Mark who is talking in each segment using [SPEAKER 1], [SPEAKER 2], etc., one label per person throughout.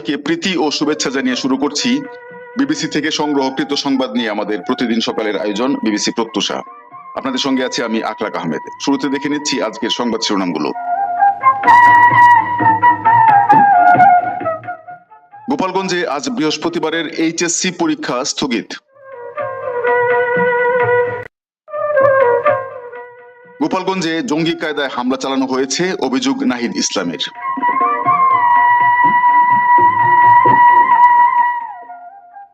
[SPEAKER 1] সবাইকে প্রীতি ও শুভেচ্ছা জানিয়ে শুরু করছি। বিবিসি থেকে সংগ্রহকৃত সংবাদ নিয়ে আমাদের প্রতিদিন সকালের আয়োজন, বিবিসি প্রত্যুষা। আপনাদের সঙ্গে আছে আমি আকলাক আহমেদ। শুরুতে দেখে নিচ্ছি আজকের সংবাদ শিরোনামগুলো। গোপালগঞ্জে আজ বৃহস্পতিবারের এইচএসসি পরীক্ষা স্থগিত। গোপালগঞ্জে জঙ্গি কায়দায় হামলা চালানো হয়েছে, অভিযোগ নাহিদ ইসলামের।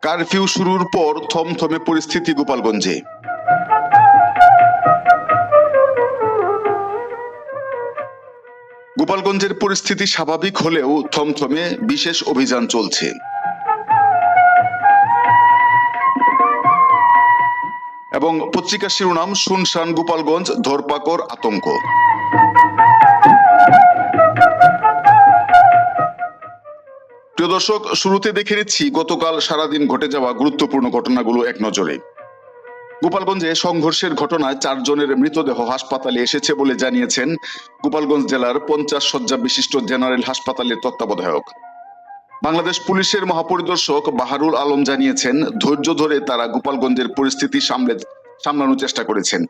[SPEAKER 1] কারফিউ শুরুর পর থমথমে পরিস্থিতি গোপালগঞ্জে। গোপালগঞ্জের পরিস্থিতি স্বাভাবিক হলেও থমথমে বিশেষ অভিযান চলছে। এবং পত্রিকা শিরোনাম, শুনশান, গোপালগঞ্জ, ধরপাকড়, আতঙ্ক। প্রিয় দর্শক, শুরুতে দেখে নিচ্ছি গতকাল সারাদিন ঘটে যাওয়া গুরুত্বপূর্ণ ঘটনাগুলো এক নজরে। গোপালগঞ্জে সংঘর্ষের ঘটনায় চারজনের মৃতদেহ হাসপাতালে এসেছে বলে জানিয়েছেন গোপালগঞ্জ জেলার পঞ্চাশ শয্যা বিশিষ্ট জেনারেল হাসপাতালের তত্ত্বাবধায়ক। বাংলাদেশ পুলিশের মহাপরিদর্শক বাহারুল আলম জানিয়েছেন, ধৈর্য ধরে তারা গোপালগঞ্জের পরিস্থিতি সামলে, সামলানোর চেষ্টা করেছেন।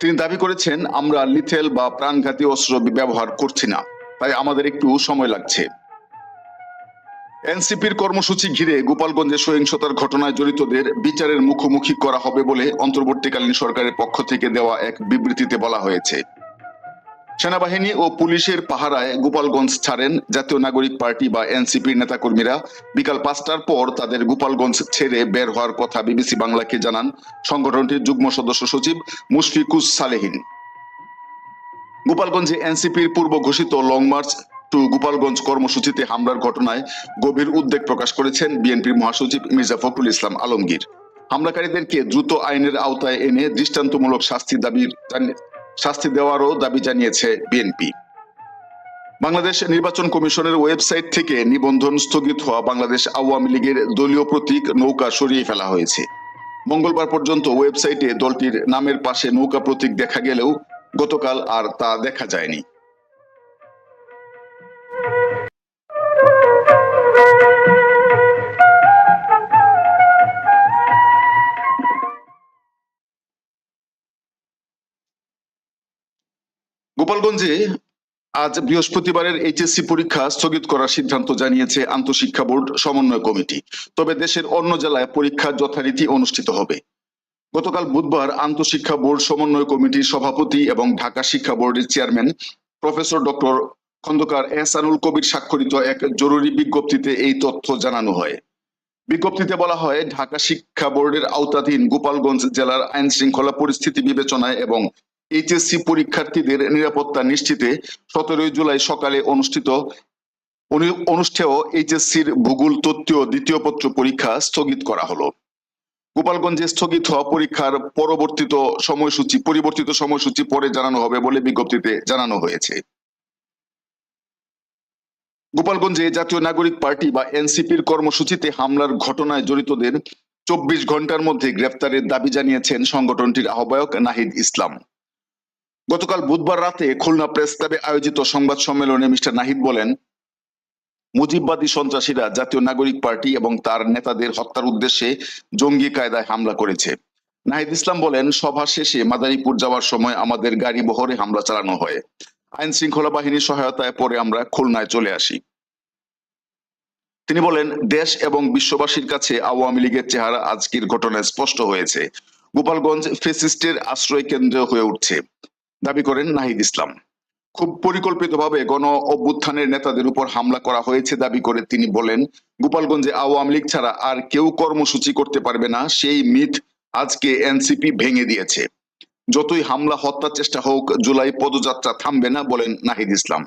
[SPEAKER 1] তিনি দাবি করেছেন, আমরা লিথেল বা প্রাণঘাতী অস্ত্র ব্যবহার করছি না, তাই আমাদের একটু সময় লাগছে। এনসিপির কর্মসূচি ঘিরে গোপালগঞ্জে সহিংসতার ঘটনায় জড়িতদের বিচারের মুখোমুখি করা হবে বলে অন্তর্বর্তীকালীন সরকারের পক্ষ থেকে দেওয়া এক বিবৃতিতে বলা হয়েছে। সেনাবাহিনী ও পুলিশের পাহারায় গোপালগঞ্জ ছাড়েন জাতীয় নাগরিক পার্টি বা এনসিপির নেতাকর্মীরা। বিকাল পাঁচটার পর তাদের গোপালগঞ্জ ছেড়ে বের হওয়ার কথা বিবিসি বাংলাকে জানান সংগঠনটির যুগ্ম সদস্য সচিব মুশফিকুস সালেহিন। গোপালগঞ্জে এনসিপির পূর্ব ঘোষিত লং মার্চ টু গোপালগঞ্জ কর্মসূচিতে হামলার ঘটনায় গভীর উদ্বেগ প্রকাশ করেছেন বিএনপির মহাসচিব মির্জা ফখরুল ইসলাম আলমগীর। হামলাকারীদেরকে দ্রুত আইনের আওতায় এনে দৃষ্টান্তমূলক শাস্তি দাবি শাস্তি দেওয়ারও দাবি জানিয়েছে বিএনপি। বাংলাদেশ নির্বাচন কমিশনের ওয়েবসাইট থেকে নিবন্ধন স্থগিত হওয়া বাংলাদেশ আওয়ামী লীগের দলীয় প্রতীক নৌকা সরিয়ে ফেলা হয়েছে। মঙ্গলবার পর্যন্ত ওয়েবসাইটে দলটির নামের পাশে নৌকা প্রতীক দেখা গেলেও গতকাল আর তা দেখা যায়নি। গোপালগঞ্জে আজ বৃহস্পতিবারের এইচএসসি পরীক্ষা স্থগিত করার সিদ্ধান্ত জানিয়েছে আন্তঃশিক্ষা বোর্ড সমন্বয় কমিটি। তবে দেশের অন্য জেলায় পরীক্ষা যথারীতি অনুষ্ঠিত হবে। গতকাল বুধবার আন্তঃশিক্ষা বোর্ড সমন্বয় কমিটির সভাপতি এবং ঢাকা শিক্ষা বোর্ডের chairman professor doctor Khondokar Ehsanul Kabir স্বাক্ষরিত এক জরুরি বিজ্ঞপ্তিতে এই তথ্য জানানো হয়। বিজ্ঞপ্তিতে বলা হয়, ঢাকা শিক্ষা বোর্ডের আওতাধীন গোপালগঞ্জ জেলার আইন শৃঙ্খলা পরিস্থিতি বিবেচনায় এবং এইচএসসি পরীক্ষার্থীদের নিরাপত্তা নিশ্চিতে সতেরোই জুলাই সকালে অনুষ্ঠিত অনু- অনুষ্ঠেয় এইচএসসির ভূগোল তত্ত্বীয় দ্বিতীয় পত্র পরীক্ষা স্থগিত করা হলো। গোপালগঞ্জে স্থগিত হওয়া পরীক্ষার পরবর্তীত সময়সূচি, পরিবর্তিত সময়সূচি পরে জানানো হবে বলে বিজ্ঞপ্তিতে জানানো হয়েছে। গোপালগঞ্জে জাতীয় নাগরিক পার্টি বা এনসিপির কর্মসূচিতে হামলার ঘটনায় জড়িতদের চব্বিশ ঘণ্টার মধ্যে গ্রেফতারের দাবি জানিয়েছেন সংগঠনটির আহ্বায়ক নাহিদ ইসলাম। গতকাল বুধবার রাতে খুলনা প্রেস ক্লাবে আয়োজিত সংবাদ সম্মেলনে মিস্টার নাহিদ বলেন, মুজিববাদী সন্ত্রাসীরা জাতীয় নাগরিক পার্টি এবং তার নেতাদের হত্যার উদ্দেশ্যে জঙ্গি কায়দায় হামলা করেছে। নাহিদ ইসলাম বলেন, সভা শেষে মাদারীপুর যাওয়ার সময় আমাদের গাড়ি বহরে হামলা চালানো হয়। আইন শৃঙ্খলা বাহিনীর সহায়তায় পরে আমরা খুলনায় চলে আসি। তিনি বলেন, দেশ এবং বিশ্ববাসীর কাছে আওয়ামী লীগের চেহারা আজকের ঘটনায় স্পষ্ট হয়েছে। গোপালগঞ্জ ফেসিস্টের আশ্রয় কেন্দ্র হয়ে উঠছে। দাবি করেন নাহিদ ইসলাম। খুব পরিকল্পিতভাবে গণ অভ্যুত্থানের নেতাদের উপর হামলা করা হয়েছে দাবি করে তিনি বলেন, গোপালগঞ্জে আওয়ামী লীগ ছাড়া আর কেউ কর্মসূচি করতে পারবে না, সেই মিথ আজকে এনসিপি ভেঙে দিয়েছে। যতই হামলা হত্যার চেষ্টা হোক, জুলাই পদযাত্রা থামবে না বলেন নাহিদ ইসলাম।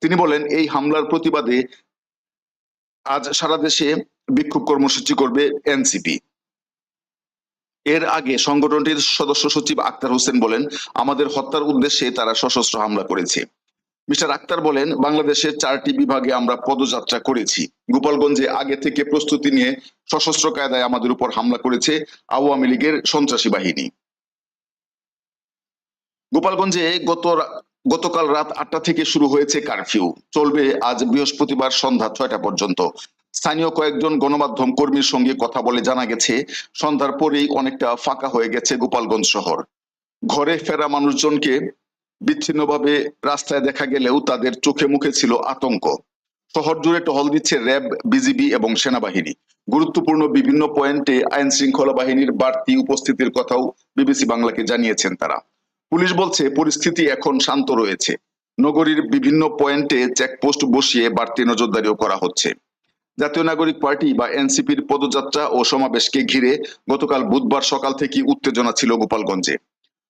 [SPEAKER 1] তিনি বলেন, এই হামলার প্রতিবাদে আজ সারা দেশে বিক্ষোভ কর্মসূচি করবে এনসিপি। এর আগে সংগঠনটির সদস্য সচিব আক্তার হোসেন বলেন, আমাদের হত্যার উদ্দেশ্যে তারা সশস্ত্র হামলা করেছে। মিস্টার আক্তার বলেন, বাংলাদেশের চারটি বিভাগে আমরা পদযাত্রা করেছি। গোপালগঞ্জে আগে থেকে প্রস্তুতি নিয়ে সশস্ত্র কায়দায় আমাদের উপর হামলা করেছে আওয়ামী লীগের সন্ত্রাসী বাহিনী। গোপালগঞ্জে গত গতকাল রাত আটটা থেকে শুরু হয়েছে কারফিউ। চলবে আজ বৃহস্পতিবার সন্ধ্যা ছয়টা পর্যন্ত। স্থানীয় কয়েকজন গণমাধ্যম কর্মীর সঙ্গে কথা বলে জানা গেছে, সন্ধ্যার পরেই অনেকটা ফাঁকা হয়ে গেছে গোপালগঞ্জ শহর। ঘরে ফেরা মানুষজনকে বিচ্ছিন্নভাবে রাস্তায় দেখা গেলেও তাদের চোখে মুখে ছিল আতঙ্ক। শহর জুড়ে টহল দিচ্ছে র্যাব, বিজিবি এবং সেনাবাহিনী। গুরুত্বপূর্ণ বিভিন্ন পয়েন্টে আইন শৃঙ্খলা বাহিনীর বাড়তি উপস্থিতির কথাও বিবিসি বাংলাকে জানিয়েছেন তারা। পুলিশ বলছে, পরিস্থিতি এখন শান্ত রয়েছে। নগরীর বিভিন্ন পয়েন্টে চেকপোস্ট বসিয়ে বাড়তি নজরদারিও করা হচ্ছে। জাতীয় নাগরিক পার্টি বা এনসিপির পদযাত্রা ও সমাবেশকে ঘিরে গতকাল বুধবার সকাল থেকে উত্তেজনা ছিল গোপালগঞ্জে।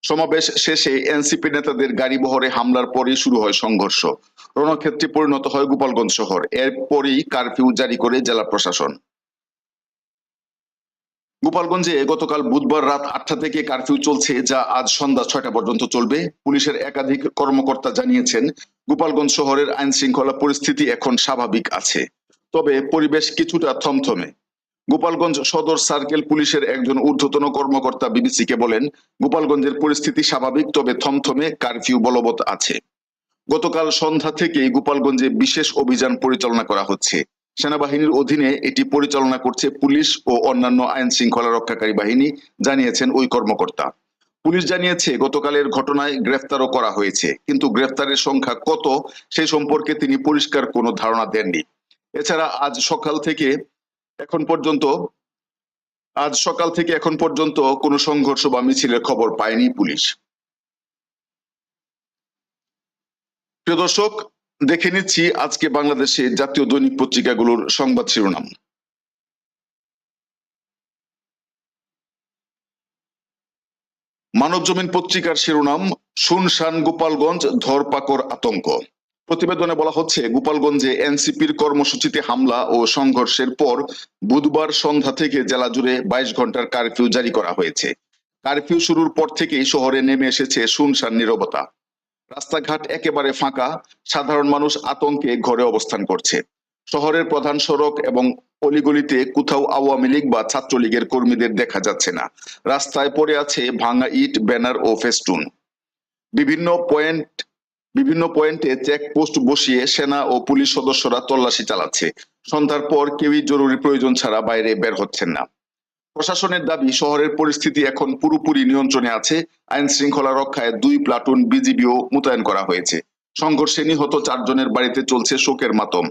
[SPEAKER 1] সমাবেশ শেষে এনসিপি নেতাদের গাড়ি বহরে হামলার পরেই শুরু হয় সংঘর্ষ। রণক্ষেত্রে পরিণত হয় গোপালগঞ্জ শহর। এরপরই কারফিউ জারি করে জেলা প্রশাসন। গোপালগঞ্জে গতকাল বুধবার রাত আটটা থেকে কারফিউ চলছে, যা আজ সন্ধ্যা ছয়টা পর্যন্ত চলবে। পুলিশের একাধিক কর্মকর্তা জানিয়েছেন, গোপালগঞ্জ শহরের আইন শৃঙ্খলা পরিস্থিতি এখন স্বাভাবিক আছে। তবে পরিবেশ কিছুটা থমথমে। গোপালগঞ্জ সদর সার্কেল পুলিশের একজন ঊর্ধ্বতন কর্মকর্তা বিবিসিকে বলেন, গোপালগঞ্জের পরিস্থিতি স্বাভাবিক, তবে থমথমে কারফিউ বলবৎ আছে। গতকাল সন্ধ্যা থেকেই গোপালগঞ্জে বিশেষ অভিযান পরিচালনা করা হচ্ছে। সেনাবাহিনীর অধীনে এটি পরিচালনা করছে পুলিশ ও অন্যান্য আইন শৃঙ্খলা রক্ষাকারী বাহিনী, জানিয়েছেন ওই কর্মকর্তা। পুলিশ জানিয়েছে, গতকালের ঘটনায় গ্রেফতারও করা হয়েছে, কিন্তু গ্রেফতারের সংখ্যা কত সেই সম্পর্কে তিনি পরিষ্কার কোনো ধারণা দেননি। এছাড়া আজ সকাল থেকে এখন পর্যন্ত, আজ সকাল থেকে এখন পর্যন্ত কোনো সংঘর্ষ বা মিছিলের খবর পায়নি পুলিশ। প্রিয় দর্শক, দেখে নিচ্ছি আজকে বাংলাদেশে জাতীয় দৈনিক পত্রিকাগুলোর সংবাদ শিরোনাম। মানবজমিন পত্রিকার শিরোনাম, শুনশান, গোপালগঞ্জ, ধরপাকড়, আতঙ্ক। প্রতিবেদনে বলা হচ্ছে, গোপালগঞ্জে এনসিপির কর্মসূচিতে হামলা ও সংঘর্ষের পর বুধবার সন্ধ্যা থেকে জেলা জুড়ে বাইশ ঘণ্টার কারফিউ জারি করা হয়েছে। কারফিউ শুরুর পর থেকেই শহরে নেমে এসেছে শুনশান নীরবতা। রাস্তাঘাট একেবারে ফাঁকা, সাধারণ মানুষ আতঙ্কে ঘরে অবস্থান করছে। শহরের প্রধান সড়ক এবং অলিগলিতে কোথাও আওয়ামী লীগ বা ছাত্রলীগের কর্মীদের দেখা যাচ্ছে না। রাস্তায় পড়ে আছে ভাঙা ইট, ব্যানার ও ফেস্টুন। বিভিন্ন পয়েন্ট বিভিন্ন পয়েন্টে চেকপোস্ট বসিয়ে সেনা ও পুলিশ সদস্যরা তল্লাশি চালাচ্ছে। সন্ধ্যার পর কেউই জরুরি প্রয়োজন ছাড়া বাইরে বের হচ্ছেন না। প্রশাসনের দাবি, শহরের পরিস্থিতি এখন পুরোপুরি নিয়ন্ত্রণে আছে। আইন শৃঙ্খলা রক্ষায় দুই প্লাটুন বিজিবিও মোতায়েন করা হয়েছে। সংঘর্ষে নিহত চারজনের বাড়িতে চলছে শোকের মাতম।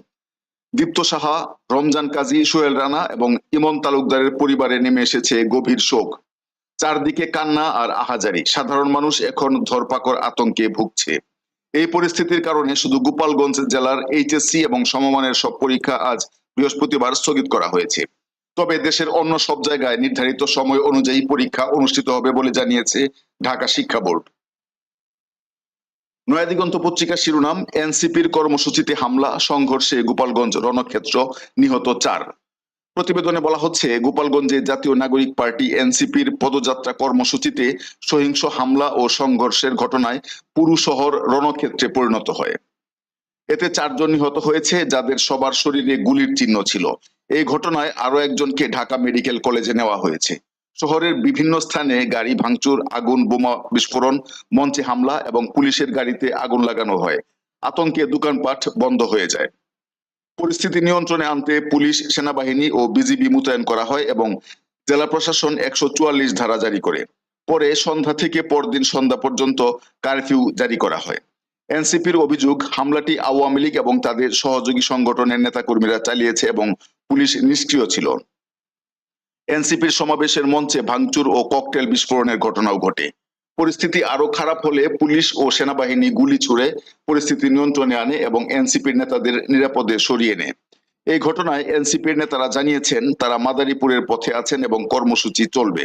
[SPEAKER 1] দীপ্ত সাহা, রমজান কাজী, সোহেল রানা এবং ইমন তালুকদারের পরিবারে নেমে এসেছে গভীর শোক। চারদিকে কান্না আর আহাজারি। সাধারণ মানুষ এখন ধরপাকড় আতঙ্কে ভুগছে। এই পরিস্থিতির কারণে শুধু গোপালগঞ্জ জেলার এইচএসসি এবং সমমানের সব পরীক্ষা আজ বৃহস্পতিবার স্থগিত করা হয়েছে। তবে দেশের অন্য সব জায়গায় নির্ধারিত সময় অনুযায়ী পরীক্ষা অনুষ্ঠিত হবে বলে জানিয়েছে ঢাকা শিক্ষা বোর্ড। নয়াদিগন্ত পত্রিকার শিরোনাম, এনসিপির কর্মসূচিতে হামলা, সংঘর্ষে গোপালগঞ্জ রণক্ষেত্র নিহত চার। প্রতিবেদনে বলা হচ্ছে, গোপালগঞ্জে জাতীয় নাগরিক পার্টি এনসিপির পদযাত্রা কর্মসূচিতে সহিংস হামলা ও সংঘর্ষের ঘটনায় পুরু শহর রণক্ষেত্রে পরিণত হয়। এতে চারজন নিহত হয়েছে, যাদের সবার শরীরে গুলির চিহ্ন ছিল। এই ঘটনায় আরও একজনকে ঢাকা মেডিকেল কলেজে নেওয়া হয়েছে। শহরের বিভিন্ন স্থানে গাড়ি ভাঙচুর, আগুন, বোমা বিস্ফোরণ, মঞ্চে হামলা এবং পুলিশের গাড়িতে আগুন লাগানো হয়। আতঙ্কে দোকানপাট বন্ধ হয়ে যায়। পরিস্থিতি নিয়ন্ত্রণে আনতে পুলিশ, সেনাবাহিনী ও বিজিবি মোতায়েন করা হয় এবং জেলা প্রশাসন একশো চুয়াল্লিশ ধারা জারি করে। পরে সন্ধ্যা থেকে পরদিন সন্ধ্যা পর্যন্ত কারফিউ জারি করা হয়। এনসিপির অভিযোগ, হামলাটি আওয়ামী লীগ এবং তাদের সহযোগী সংগঠনের নেতাকর্মীরা চালিয়েছে এবং পুলিশ নিষ্ক্রিয় ছিল। এনসিপির সমাবেশের মঞ্চে ভাঙচুর ও ককটেল বিস্ফোরণের ঘটনাও ঘটে। পরিস্থিতি আরও খারাপ হলে পুলিশ ও সেনাবাহিনী গুলি ছুড়ে পরিস্থিতি নিয়ন্ত্রণে আনে এবং এনসিপির নেতাদের নিরাপদে সরিয়ে নেয়। এই ঘটনায় এনসিপির নেতারা জানিয়েছেন, তারা মাদারীপুরের পথে আছেন এবং কর্মসূচি চলবে।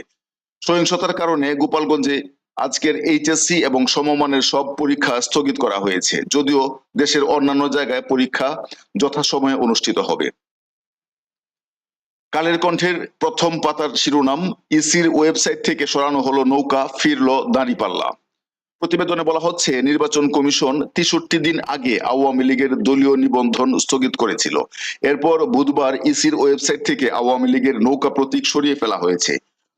[SPEAKER 1] সহিংসতার কারণে গোপালগঞ্জে আজকের এইচএসসি এবং সমমানের সব পরীক্ষা স্থগিত করা হয়েছে, যদিও দেশের অন্যান্য জায়গায় পরীক্ষা যথাসময়ে অনুষ্ঠিত হবে। কালের কণ্ঠের প্রথম পাতার শিরোনাম, ইসির ওয়েবসাইট থেকে সরানো হলো নৌকা, ফিরল দাঁড়িপাল্লা। প্রতিবেদনে বলা হচ্ছে, নির্বাচন কমিশন তেষট্টি দিন আগে আওয়ামী লীগের দলীয় নিবন্ধন স্থগিত করেছিল। এরপর বুধবার ইসির ওয়েবসাইট থেকে আওয়ামী লীগের নৌকা প্রতীক সরিয়ে ফেলা হয়েছে।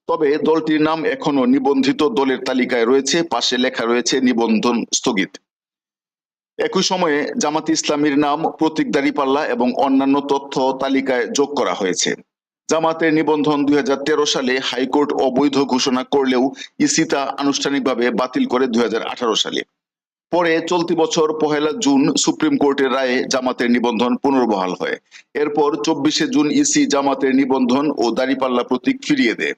[SPEAKER 1] তবে দলটির নাম এখনও নিবন্ধিত দলের তালিকায় রয়েছে, পাশে লেখা রয়েছে, নিবন্ধন স্থগিত। একই সময়ে জামাত ইসলামীর নাম প্রতীক দাঁড়িপাল্লা এবং অন্যান্য তথ্য তালিকায় যোগ করা হয়েছে। জামাতের নিবন্ধন দুই হাজার তেরো সালে হাইকোর্ট অবৈধ ঘোষণা করলেও ইসি তা আনুষ্ঠানিকভাবে বাতিল করে দুই সালে। পরে চলতি বছর পহেলা জুন সুপ্রিম কোর্টের রায়ে জামাতের নিবন্ধন পুনর্বহাল হয়। এরপর চব্বিশে জুন ইসি জামাতের নিবন্ধন ও দাঁড়িপাল্লা প্রতীক ফিরিয়ে দেয়।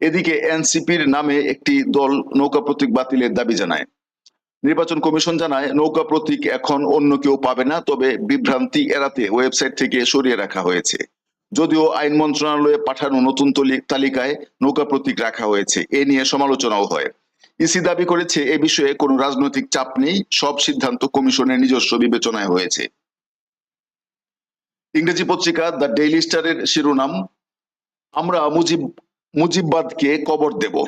[SPEAKER 1] এদিকে এনসিপির নামে একটি দল নৌকা প্রতীক বাতিলের দাবি জানায়। নির্বাচন কমিশন জানায়, নৌকা প্রতীক এখন অন্য কেউ পাবে না, তবে বিভ্রান্তি এড়াতে ওয়েবসাইট থেকে সরিয়ে রাখা হয়েছে। যদিও আইন মন্ত্রণালয়ে পাঠানো নতুন তলি- তালিকায় নৌকা প্রতীক রাখা হয়েছে, এ নিয়ে সমালোচনাও হয়। ইসি দাবি করেছে, এ বিষয়ে কোনো রাজনৈতিক চাপ নেই, সব সিদ্ধান্ত কমিশনের নিজস্ব বিবেচনায় হয়েছে। ইংরেজি পত্রিকা দ্য ডেইলি স্টারের শিরোনাম, আমরা মুজিব মুজিববাদকে কবর দেব।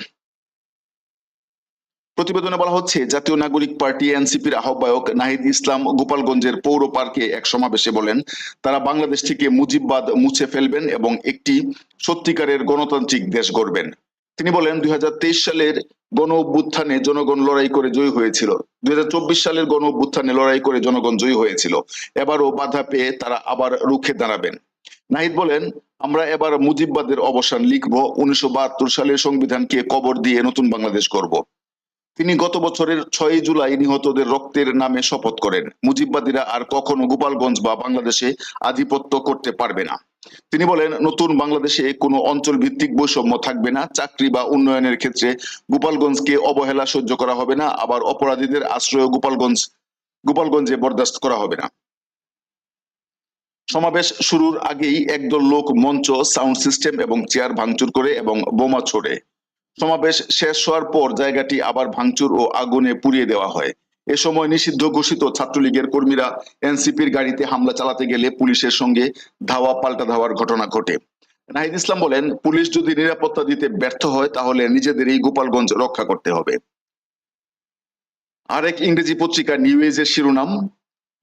[SPEAKER 1] প্রতিবেদনে বলা হচ্ছে, জাতীয় নাগরিক পার্টি এনসিপির আহ্বায়ক নাহিদ ইসলাম গোপালগঞ্জের পৌর পার্কে এক সমাবেশে বলেন, তারা বাংলাদেশ থেকে মুজিববাদ মুছে ফেলবেন এবং একটি সত্যিকারের গণতান্ত্রিক দেশ গড়বেন। তিনি বলেন, দুই সালের গণ অভ্যুত্থানে জনগণ লড়াই করে জয়ী হয়েছিল। দুই হাজার চব্বিশ সালের গণ অভ্যুত্থানে লড়াই করে জনগণ জয়ী হয়েছিল। এবারও বাধা পেয়ে তারা আবার রুখে দাঁড়াবেন। নাহিদ বলেন, আমরা এবার মুজিববাদের অবসান লিখব, উনিশশো বাহাত্তর সালের সংবিধানকে কবর দিয়ে নতুন বাংলাদেশ করব তিনি গত বছরের ছয় জুলাই নিহতদের রক্তের নামে শপথ করেন। মুজিববাদীরা আর কখনো গোপালগঞ্জ বা বাংলাদেশে আধিপত্য করতে পারবে না। তিনি বলেন, নতুন বাংলাদেশে কোনো অঞ্চল ভিত্তিক বৈষম্য থাকবে না, চাকরি বা উন্নয়নের ক্ষেত্রে গোপালগঞ্জকে অবহেলা সহ্য করা হবে না, আবার অপরাধীদের আশ্রয় গোপালগঞ্জ, গোপালগঞ্জে বরদাস্ত করা হবে না। সমাবেশ শুরুর আগেই একদল লোক মঞ্চ, সাউন্ড সিস্টেম এবং চেয়ার ভাঙচুর করে এবং বোমা ছোড়ে। সমাবেশ শেষ হওয়ার পর জায়গাটি আবার ভাঙচুর ও আগুনে পুড়িয়ে দেওয়া হয়। এ সময় নিষিদ্ধ ঘোষিত ছাত্রলীগের কর্মীরা এনসিপির গাড়িতে হামলা চালাতে গেলে পুলিশের সঙ্গে ধাওয়া পাল্টা ধাওয়ার ঘটনা ঘটে। নাহিদ ইসলাম বলেন, পুলিশ যদি নিরাপত্তা দিতে ব্যর্থ হয়, তাহলে নিজেদেরই গোপালগঞ্জ রক্ষা করতে হবে। আরেক ইংরেজি পত্রিকা নিউ এজের শিরোনাম,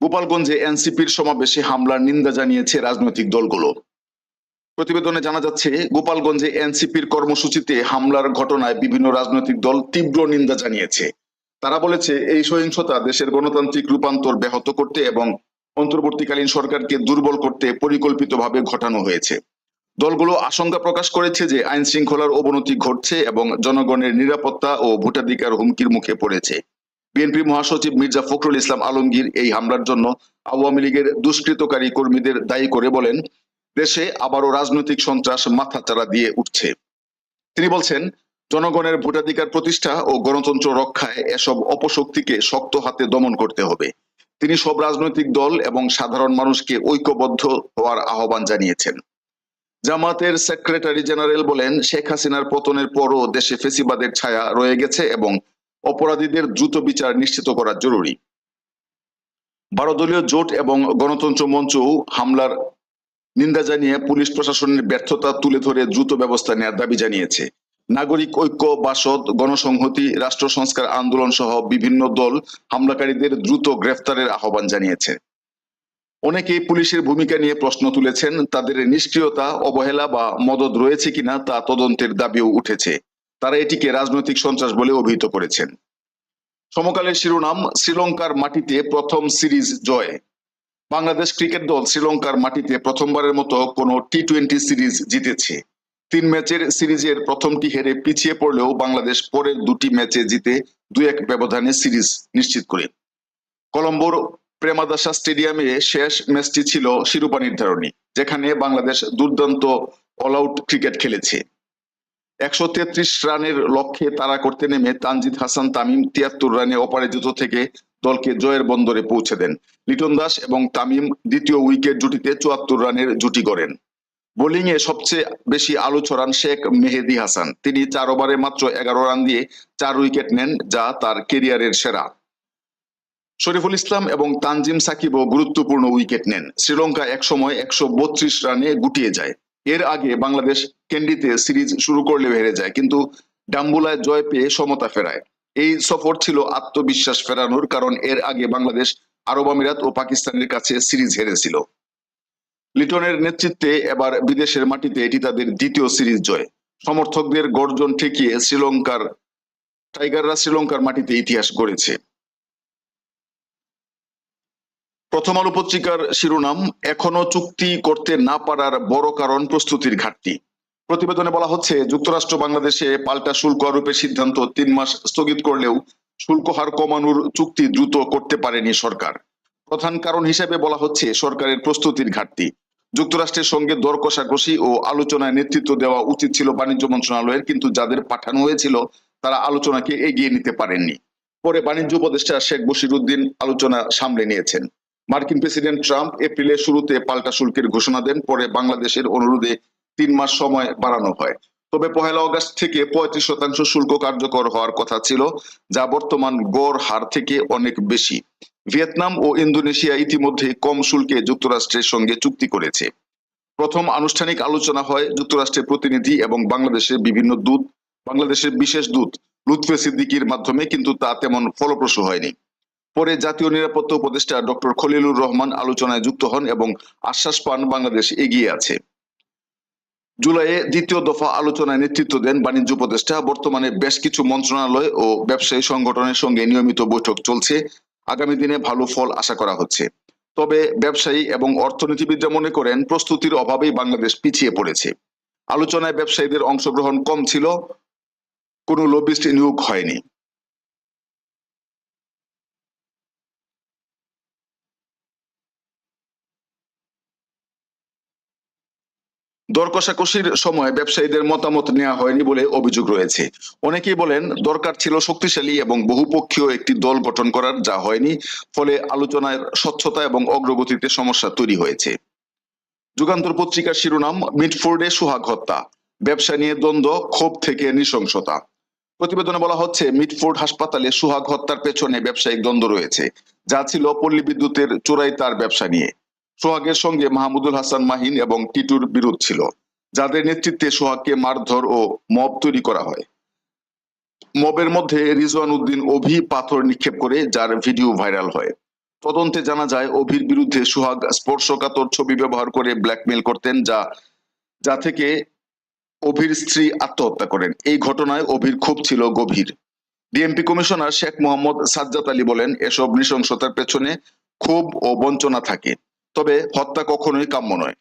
[SPEAKER 1] গোপালগঞ্জে এনসিপির সমাবেশে হামলার নিন্দা জানিয়েছে রাজনৈতিক দলগুলো। প্রতিবেদনে জানা যাচ্ছে, গোপালগঞ্জে এনসিপির কর্মসূচিতে হামলার ঘটনায় বিভিন্ন রাজনৈতিক দল তীব্র নিন্দা জানিয়েছে। তারা বলেছে, এই সহিংসতা দেশের গণতান্ত্রিক রূপান্তর ব্যাহত করতে এবং অন্তর্বর্তীকালীন সরকারকে দুর্বল করতে পরিকল্পিতভাবে ঘটানো হয়েছে। দলগুলো আশঙ্কা প্রকাশ করেছে যে আইন শৃঙ্খলার অবনতি ঘটছে এবং জনগণের নিরাপত্তা ও ভোটাধিকার হুমকির মুখে পড়েছে। বিএনপি মহাসচিব মির্জা ফখরুল ইসলাম আলমগীর এই হামলার জন্য আওয়ামী লীগের দুষ্কৃতকারী কর্মীদের দায়ী করে বলেন দেশে আবারও রাজনৈতিক সন্ত্রাস মাথাচাড়া দিয়ে উঠছে। তিনি বলছেন, জনগণের ভোটাধিকার প্রতিষ্ঠা ও গণতন্ত্র রক্ষায় এসব অপশক্তিকে শক্ত হাতে দমন করতে হবে। তিনি সব রাজনৈতিক দল এবং সাধারণ মানুষকে ঐক্যবদ্ধ হওয়ার আহ্বান জানিয়েছেন। জামাতের সেক্রেটারি জেনারেল বলেন, শেখ হাসিনার পতনের পরও দেশে ফেসিবাদের ছায়া রয়ে গেছে এবং অপরাধীদের দ্রুত বিচার নিশ্চিত করা জরুরি। বারো জোট এবং গণতন্ত্র মঞ্চও হামলার নিন্দা জানিয়ে পুলিশ প্রশাসনের ব্যর্থতা তুলে ধরে দ্রুত ব্যবস্থা নেওয়ার দাবি জানিয়েছে। নাগরিক ঐক্য, বাসদ, গণসংহতি, রাষ্ট্র সংস্কার আন্দোলন সহ বিভিন্ন দল হামলাকারীদের দ্রুত গ্রেফতারের আহ্বান জানিয়েছে। অনেকেই পুলিশের ভূমিকা নিয়ে প্রশ্ন তুলেছেন, তাদের নিষ্ক্রিয়তা, অবহেলা বা মদত রয়েছে কিনা তা তদন্তের দাবিও উঠেছে। তারা এটিকে রাজনৈতিক সন্ত্রাস বলে অভিহিত করেছেন। সমকালের শিরোনাম, শ্রীলঙ্কার মাটিতে প্রথম সিরিজ জয়। বাংলাদেশ ক্রিকেট দল শ্রীলঙ্কার মাটিতে প্রথমবারের মতো কোনো টি টোয়েন্টি সিরিজ জিতেছে। তিন ম্যাচের সিরিজের প্রথমটি হেরে পিছিয়ে পড়লেও বাংলাদেশ পরের দুটি ম্যাচে জিতে দুই এক ব্যবধানে সিরিজ নিশ্চিত করে। কলম্বোর প্রেমাদাসা স্টেডিয়ামে শেষ ম্যাচটি ছিল শিরোপা নির্ধারণী, যেখানে বাংলাদেশ দুর্দান্ত অল আউট ক্রিকেট খেলেছে। একশো তেত্রিশ রানের লক্ষ্যে তাড়া করতে নেমে তানজিদ হাসান, তামিম তিয়াত্তর রানে অপরাজিত থেকে দলকে জয়ের বন্দরে পৌঁছে দেন। লিটন দাস এবং তামিম দ্বিতীয় উইকেট জুটিতে চুয়াত্তর রানের জুটি করেন বোলিং এ সবচেয়ে বেশি আলো ছড়ান শেখ মেহেদি হাসান। তিনি চার ওভারে মাত্র এগারো রান দিয়ে চার উইকেট নেন, যা তার কেরিয়ারের সেরা। শরীফুল ইসলাম এবং তানজিম সাকিবও গুরুত্বপূর্ণ উইকেট নেন। শ্রীলঙ্কা একসময় একশো বত্রিশ রানে গুটিয়ে যায়। এর আগে বাংলাদেশ ক্যান্ডিতে সিরিজ শুরু করলেও হেরে যায়, কিন্তু ডাম্বুলায় জয় পেয়ে সমতা ফেরায়। এই সফর ছিল আত্মবিশ্বাস ফেরানোর, কারণ এর আগে বাংলাদেশ, আরব আমিরাত ও পাকিস্তানের কাছে সিরিজ হেরেছিল। লিটনের নেতৃত্বে এবার বিদেশের মাটিতে এটি তাদের দ্বিতীয় সিরিজ জয়। সমর্থকদের গর্জন ঠেকিয়ে শ্রীলঙ্কার টাইগাররা শ্রীলঙ্কার মাটিতে ইতিহাস গড়েছে। প্রথম আলো পত্রিকার শিরোনাম, এখনও চুক্তি করতে না পারার বড় কারণ প্রস্তুতির ঘাটতি। প্রতিবেদনে বলা হচ্ছে, যুক্তরাষ্ট্র বাংলাদেশে পাল্টা শুল্ক আরোপের সিদ্ধান্ত তিন মাস স্থগিত করলেও শুল্ক হার কমানোর চুক্তি দ্রুত করতে পারেনি সরকার। প্রধান কারণ হিসেবে বলা হচ্ছে, সরকারের প্রস্তুতির ঘাটতি। যুক্তরাষ্ট্রের সঙ্গে দর কষাকষি ও আলোচনায় নেতৃত্ব দেওয়া উচিত ছিল বাণিজ্য মন্ত্রণালয়ের, কিন্তু যাদের পাঠানো হয়েছিল, তারা আলোচনাকে এগিয়ে নিতে পারেননি। পরে বাণিজ্য উপদেষ্টা শেখ বশির উদ্দিন আলোচনা সামলে নিয়েছেন। মার্কিন প্রেসিডেন্ট ট্রাম্প এপ্রিলের শুরুতে পাল্টা শুল্কের ঘোষণা দেন, পরে বাংলাদেশের অনুরোধে তিন মাস সময় বাড়ানো হয়। তবে পহেলা অগস্ট থেকে পঁয়ত্রিশ শতাংশ শুল্ক কার্যকর হওয়ার কথা ছিল, যা বর্তমান গড় হার থেকে অনেক বেশি। ভিয়েতনাম ও ইন্দোনেশিয়া ইতিমধ্যে কম শুল্কে যুক্তরাষ্ট্রের সঙ্গে চুক্তি করেছে। প্রথম আনুষ্ঠানিক আলোচনা হয় যুক্তরাষ্ট্রের প্রতিনিধি এবং বাংলাদেশের বিভিন্ন দূত, বাংলাদেশের বিশেষ দূত, লুৎফে সিদ্দিকির মাধ্যমে, কিন্তু তা তেমন ফলপ্রসূ হয়নি। পরে জাতীয় নিরাপত্তা উপদেষ্টা ডক্টর খলিলুর রহমান আলোচনায় যুক্ত হন এবং আশ্বাস পান বাংলাদেশ এগিয়ে আছে। জুলাইয়ে দ্বিতীয় দফা আলোচনায় নেতৃত্ব দেন বাণিজ্য উপদেষ্টা। বর্তমানে বেশ কিছু মন্ত্রণালয় ও ব্যবসায়ী সংগঠনের সঙ্গে নিয়মিত বৈঠক চলছে। আগামী দিনে ভালো ফল আশা করা হচ্ছে। তবে ব্যবসায়ী এবং অর্থনীতিবিদরা মনে করেন, প্রস্তুতির অভাবেই বাংলাদেশ পিছিয়ে পড়েছে। আলোচনায় ব্যবসায়ীদের অংশগ্রহণ কম ছিল, কোনো লবিস্ট নিয়োগ হয়নি। দর কষাকষির সময় ব্যবসায়ীদের মতামত নেওয়া হয়নি বলে অভিযোগ রয়েছে। অনেকেই বলেন, দরকার ছিল শক্তিশালী এবং বহুপক্ষীয় একটি দল গঠন করার, যা হয়নি। ফলে আলোচনার স্বচ্ছতা এবং অগ্রগতিতে সমস্যা তৈরি হয়েছে। যুগান্তর পত্রিকার শিরোনাম, মিডফোর্ডে সুহাগ হত্যা। ব্যবসা নিয়ে দ্বন্দ্ব, ক্ষোভ থেকে নৃশংসতা। প্রতিবেদনে বলা হচ্ছে, মিডফোর্ড হাসপাতালে সুহাগ হত্যার পেছনে ব্যবসায়িক দ্বন্দ্ব রয়েছে। যা ছিল পল্লী বিদ্যুতের চোরাই তার ব্যবসা নিয়ে। সোহাগের সঙ্গে মাহমুদুল হাসান মাহিন এবং টিটুর বিরোধ ছিল, যাদের নেতৃত্বে সোহাগকে মারধর ও মব তৈরি করা হয়। মবের মধ্যে রিজওয়ান উদ্দিন অভি পাথর নিক্ষেপ করে, যার ভিডিও ভাইরাল হয়। তদন্তে জানা যায়, অভির বিরুদ্ধে সোহাগ স্পর্শকাতর ছবি ব্যবহার করে ব্ল্যাকমেল করতেন, যা যা থেকে অভির স্ত্রী আত্মহত্যা করেন। এই ঘটনায় অভির ক্ষোভ ছিল গভীর। ডিএমপি কমিশনার শেখ মোহাম্মদ সাজ্জাদ আলী বলেন, এসব নৃশংসতার পেছনে ক্ষোভ ও বঞ্চনা থাকে। তবে হত্যা কখনোই কাম্য নয়।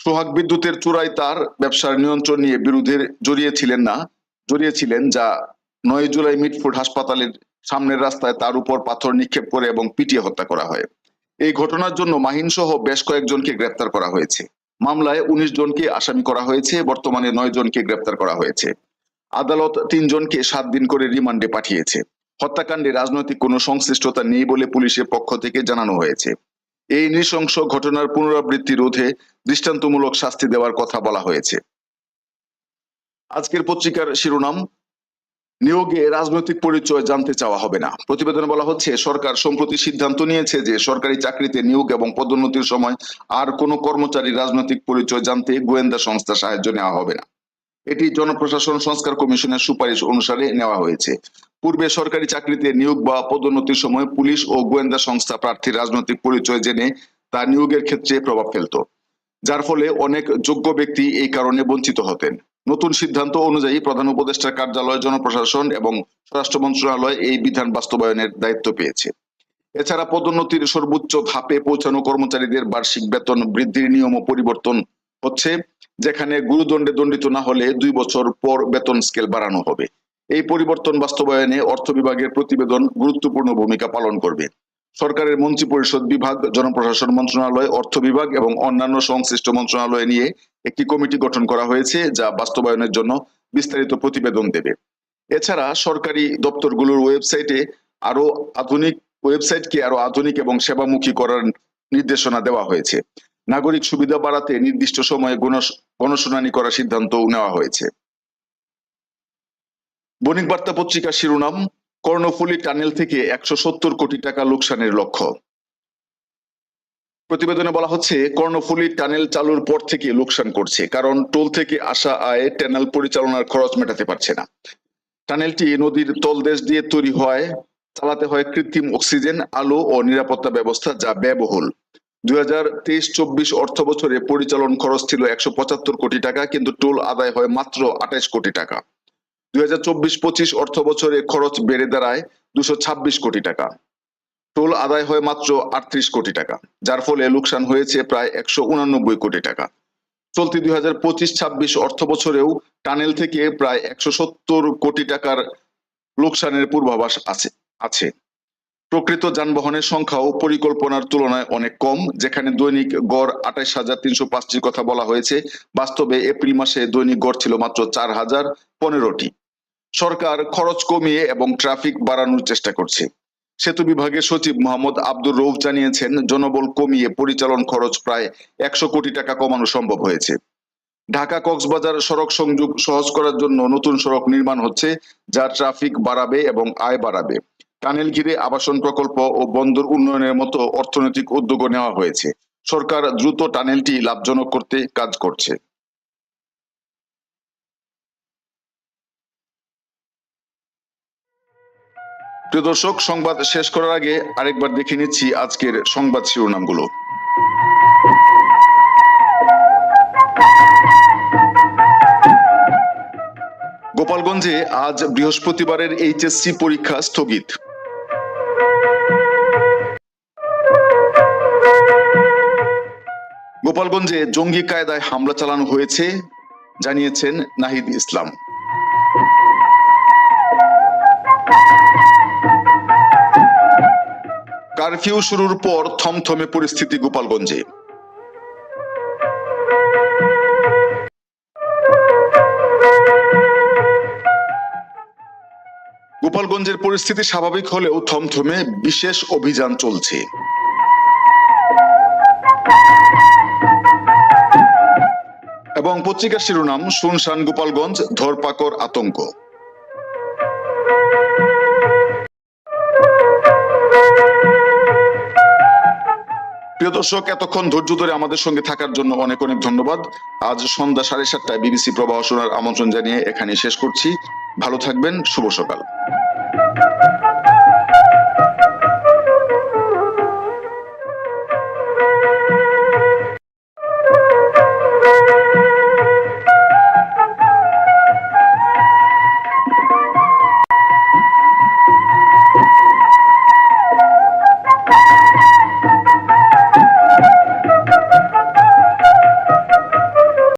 [SPEAKER 1] সোহাগ বিদ্যুতের চূড়ায় তার ব্যবসার নিয়ন্ত্রণ নিয়ে বিরোধের জড়িয়েছিলেন না, জড়িয়েছিলেন যা নয় জুলাই মিটফুড হাসপাতালের সামনের রাস্তায় তার উপর পাথর নিক্ষেপ করে এবং পিটিয়ে হত্যা করা হয়। এই ঘটনার জন্য মাহিন সহ বেশ কয়েকজনকে গ্রেপ্তার করা হয়েছে। মামলায় উনিশ জনকে আসামি করা হয়েছে, বর্তমানে নয় জনকে গ্রেপ্তার করা হয়েছে। আদালত তিনজনকে সাত দিন করে রিমান্ডে পাঠিয়েছে। হত্যাকাণ্ডে রাজনৈতিক কোনো সংশ্লিষ্টতা নেই বলে পুলিশের পক্ষ থেকে জানানো হয়েছে। এই নৃশংস ঘটনার পুনরাবৃত্তি রোধে দৃষ্টান্তমূলক শাস্তি দেওয়ার কথা বলা হয়েছে। আজকের পত্রিকার শিরোনাম, নিয়োগে রাজনৈতিক পরিচয় জানতে চাওয়া হবে না। প্রতিবেদনে বলা হচ্ছে, সরকার সম্প্রতি সিদ্ধান্ত নিয়েছে যে সরকারি চাকরিতে নিয়োগ এবং পদোন্নতির সময় আর কোনো কর্মচারী রাজনৈতিক পরিচয় জানতে গোয়েন্দা সংস্থা সাহায্য নেওয়া হবে না। এটি জনপ্রশাসন সংস্কার কমিশনের সুপারিশ অনুসারে নেওয়া হয়েছে। পূর্বে সরকারি চাকরিতে নিয়োগ বা পদোন্নতির সময় পুলিশ ও গোয়েন্দা সংস্থা প্রার্থীর রাজনৈতিক পরিচয় জেনে তা নিয়োগের ক্ষেত্রে প্রভাব ফেলত, যার ফলে অনেক যোগ্য ব্যক্তি এই কারণে বঞ্চিত হতেন। নতুন সিদ্ধান্ত অনুযায়ী প্রধান উপদেষ্টার কার্যালয়, জনপ্রশাসন এবং স্বরাষ্ট্র মন্ত্রণালয় এই বিধান বাস্তবায়নের দায়িত্ব পেয়েছে। এছাড়া পদোন্নতির সর্বোচ্চ ধাপে পৌঁছানো কর্মচারীদের বার্ষিক বেতন বৃদ্ধির নিয়ম পরিবর্তন হচ্ছে, যেখানে গুরুদণ্ডে দণ্ডিত না হলে দুই বছর পর বেতন স্কেল বাড়ানো হবে। এই পরিবর্তন বাস্তবায়নে অর্থ বিভাগের প্রতিবেদন গুরুত্বপূর্ণ ভূমিকা পালন করবে। সরকারের মন্ত্রী পরিষদ বিভাগ, জনপ্রশাসন মন্ত্রণালয়, অর্থ বিভাগ এবং অন্যান্য সংশ্লিষ্ট মন্ত্রণালয় নিয়ে একটি কমিটি গঠন করা হয়েছে, যা বাস্তবায়নের জন্য বিস্তারিত প্রতিবেদন দেবে। এছাড়া সরকারি দপ্তরগুলোর ওয়েবসাইটে আরও আধুনিক, ওয়েবসাইটকে আরও আধুনিক এবং সেবামুখী করার নির্দেশনা দেওয়া হয়েছে। নাগরিক সুবিধা বাড়াতে নির্দিষ্ট সময়ে গণ- গণশুনানি করার সিদ্ধান্তও নেওয়া হয়েছে। বণিক বার্তা পত্রিকার শিরোনাম, কর্ণফুলী টানেল থেকে একশো সত্তর কোটি টাকা লোকসানের লক্ষ্য। প্রতিবেদনে বলা হচ্ছে, কর্ণফুলী টানেল চালুর পর থেকে লোকসান করছে, কারণ টোল থেকে আসা আয় টানেল পরিচালনার খরচ মেটাতে পারছে না। টানেলটি নদীর তলদেশ দিয়ে তৈরি হয়, চালাতে হয় কৃত্রিম অক্সিজেন, আলো ও নিরাপত্তা ব্যবস্থা যা ব্যয়বহুল। দুই হাজার তেইশ চব্বিশ অর্থ বছরে পরিচালন খরচ ছিল একশো পঁচাত্তর কোটি টাকা, কিন্তু টোল আদায় হয় মাত্র আঠাইশ কোটি টাকা। দুই হাজার চব্বিশ পঁচিশ অর্থ বছরে খরচ বেড়ে দাঁড়ায় দুশো ছাব্বিশ কোটি টাকা। টোল আদায় হয় মাত্র আটত্রিশ কোটি টাকা, যার ফলে লোকসান হয়েছে প্রায় একশো উনানব্বই কোটি টাকা। চলতি দুই হাজার পঁচিশ ছাব্বিশ অর্থ বছরেও টানেল থেকে প্রায় একশো সত্তর কোটি টাকার লোকসানের পূর্বাভাস আছে আছে। প্রকৃত যানবাহনের সংখ্যাও পরিকল্পনার তুলনায় অনেক কম, যেখানে দৈনিক গড় আঠাইশ হাজার তিনশো পাঁচটির কথা বলা হয়েছে। বাস্তবে এপ্রিল মাসে দৈনিক গড় ছিল মাত্র চার হাজার পনেরোটি। সরকার খরচ কমিয়ে এবং ট্রাফিক বাড়ানোর চেষ্টা করছে। সেতু বিভাগের সচিব মোহাম্মদ আব্দুর রৌফ জানিয়েছেন, জনবল কমিয়ে পরিচালন খরচ প্রায় একশো কোটি টাকা কমানো সম্ভব হয়েছে। ঢাকা কক্সবাজার সড়ক সংযোগ সহজ করার জন্য নতুন সড়ক নির্মাণ হচ্ছে, যা ট্রাফিক বাড়াবে এবং আয় বাড়াবে। টানেল ঘিরে আবাসন প্রকল্প ও বন্দর উন্নয়নের মতো অর্থনৈতিক উদ্যোগও নেওয়া হয়েছে। সরকার দ্রুত টানেলটি লাভজনক করতে কাজ করছে। প্রিয় দর্শক, সংবাদ শেষ করার আগে আরেকবার দেখে নিচ্ছি আজকের সংবাদ শিরোনামগুলো। গোপালগঞ্জে আজ বৃহস্পতিবারের এইচএসসি পরীক্ষা স্থগিত। গোপালগঞ্জে জঙ্গি কায়দায় হামলা চালানো হয়েছে, জানিয়েছেন নাহিদ ইসলাম। কারফিউ শুরুর পর থমথমে পরিস্থিতি গোপালগঞ্জে। গোপালগঞ্জের পরিস্থিতি স্বাভাবিক হলেও থমথমে বিশেষ অভিযান চলছে। এবং পত্রিকার শিরোনাম, শুনশান, গোপালগঞ্জ, ধরপাকড়, আতঙ্ক। প্রিয় দর্শক, এতক্ষণ ধৈর্য ধরে আমাদের সঙ্গে থাকার জন্য অনেক অনেক ধন্যবাদ। আজ সন্ধ্যা সাড়ে সাতটায় বিবিসি প্রবাহ শোনার আমন্ত্রণ জানিয়ে এখানে শেষ করছি। ভালো থাকবেন, শুভ সকাল।